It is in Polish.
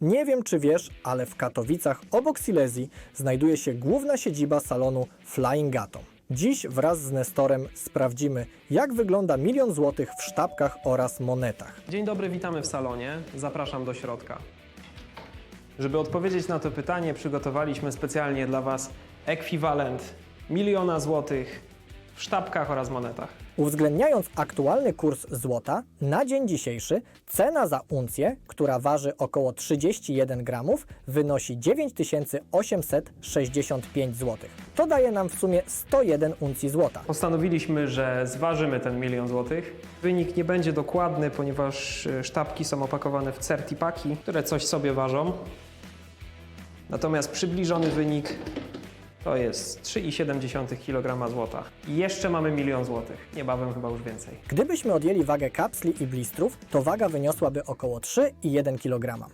Nie wiem czy wiesz, ale w Katowicach obok Silesii znajduje się główna siedziba salonu Flying Atom. Dziś wraz z Nestorem sprawdzimy, jak wygląda milion złotych w sztabkach oraz monetach. Dzień dobry, witamy w salonie. Zapraszam do środka. Żeby odpowiedzieć na to pytanie, przygotowaliśmy specjalnie dla Was ekwiwalent miliona złotych w sztabkach oraz monetach. Uwzględniając aktualny kurs złota, na dzień dzisiejszy cena za uncję, która waży około 31 gramów, wynosi 9865 zł. To daje nam w sumie 101 uncji złota. Postanowiliśmy, że zważymy ten milion złotych. Wynik nie będzie dokładny, ponieważ y, sztabki są opakowane w certipaki, które coś sobie ważą. Natomiast przybliżony wynik to jest 3,7 kg złota. I jeszcze mamy milion złotych. Niebawem chyba już więcej. Gdybyśmy odjęli wagę kapsli i blistrów, to waga wyniosłaby około 3,1 kg.